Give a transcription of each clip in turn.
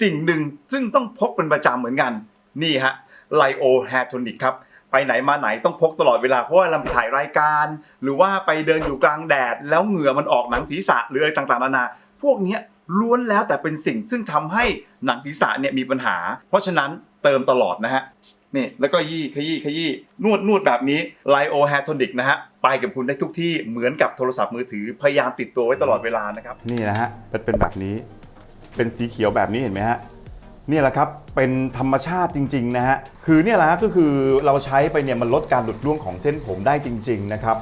สิ่งหนึ่งซึ่งต้องพกเป็นประจำเหมือนกัน นี่ฮะไลโอแฮโทนิกครับไปไหนมาไหนต้องพกตลอดเวลาเพราะว่าเราถ่ายรายการ หรือว่าไปเดินอยู่กลางแดด แล้วเหงื่อมันออกหนังศีรษะหรืออะไรต่างๆนานาพวกนี้ล้วนแล้วแต่เป็นสิ่งซึ่งทำให้หนังศีรษะเนี่ยมีปัญหา เพราะฉะนั้นเติมตลอดนะฮะนี่แล้วก็ยี่ขยี้ขยี้นวดนวดแบบนี้ไลโอแฮโทนิกนะฮะไปกับคุณได้ทุกที่เหมือนกับโทรศัพท์มือถือพยายามติดตัวไว้ตลอดเวลานะครับนี่นะฮะเป็นแบบนี้ เป็นสีเขียวแบบนี้เห็นไหมฮะนี่แหละครับเป็นธรรมชาติจริงๆนะฮะคือเนี่ยแหละฮะก็คือเราใช้ไปเนี่ยมันลดการหลุดร่วงของเส้นผมได้จริง ๆนะครับ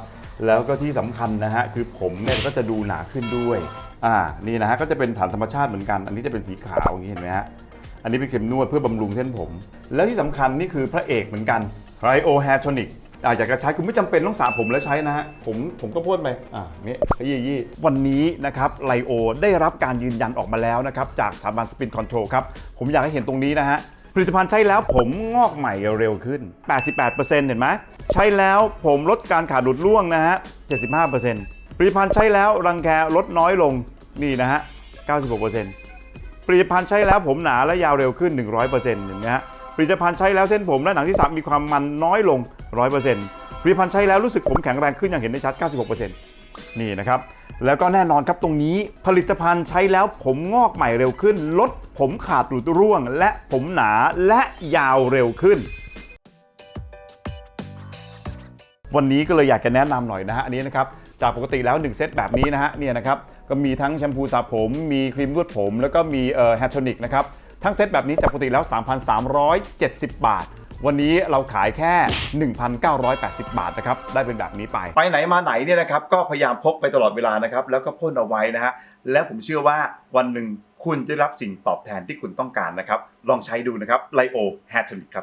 แล้วก็ที่สำคัญนะฮะคือผมเนี่ยก็จะดูหนาขึ้นด้วยอ่านี่นะฮะก็จะเป็นฐานธรรมชาติเหมือนกัน อันนี้จะเป็นสีขาวอย่างนี้เห็นไหมฮะอันนี้เป็นเข็มนวดเพื่อบำรุงเส้นผม แล้วที่สำคัญนี่คือพระเอกเหมือนกันไรโอแฮทอนิก อะอยากจะใช้คุณไม่จำเป็นต้องสระผมแล้วใช้นะฮะผมผมก็พ่นไปอ่านี่ขยี้ยี่วันนี้นะครับไลโอได้รับการยืนยันออกมาแล้วนะครับจากสถาบันสปินคอนโทรลครับผมอยากให้เห็นตรงนี้นะฮะผลิตภัณฑ์ใช้แล้วผมงอกใหม่เร็วขึ้น 88%เห็นไหมใช้แล้วผมลดการขาดหลุดร่วงนะฮะ 75%ผลิตภัณฑ์ใช้แล้วรังแคลดน้อยลงนี่นะฮะ 96%ผลิตภัณฑ์ใช้แล้วผมหนาและยาวเร็วขึ้น 100%เห็นไหมฮะ ผลิตภัณฑ์ใช้แล้วเส้นผมและหนังที่สามีความมันน้อยลง 100%ผลิตภัณฑ์ใช้แล้วรู้สึกผมแข็งแรงขึ้นอย่างเห็นได้ชัด 96%นี่นะครับ แล้วก็แน่นอนครับตรงนี้ผลิตภัณฑ์ใช้แล้วผมงอกใหม่เร็วขึ้น ลดผมขาดหลุดร่วง และผมหนาและยาวเร็วขึ้น วันนี้ก็เลยอยากจะแนะนำหน่อยนะฮะอันนี้นะครับจากปกติแล้ว 1 เซตแบบนี้นะฮะเนี่ยนะครับก็มีทั้งแชมพูสระผม มีครีมนวดผม แล้วก็มีเอ่อแฮทโทนิกนะครับ ทั้งเซตแบบนี้จากปกติแล้ว 3,370 บาท วันนี้เราขายแค่ 1,980 บาทนะครับ ได้เป็นแบบนี้ไป ไปไหนมาไหนเนี่ยนะครับ ก็พยายามพกไปตลอดเวลานะครับ แล้วก็พ่นเอาไว้นะฮะ แล้วผมเชื่อว่าวันหนึ่งคุณจะรับสิ่งตอบแทนที่คุณต้องการนะครับ ลองใช้ดูนะครับไลโอแฮทโทนิกครับ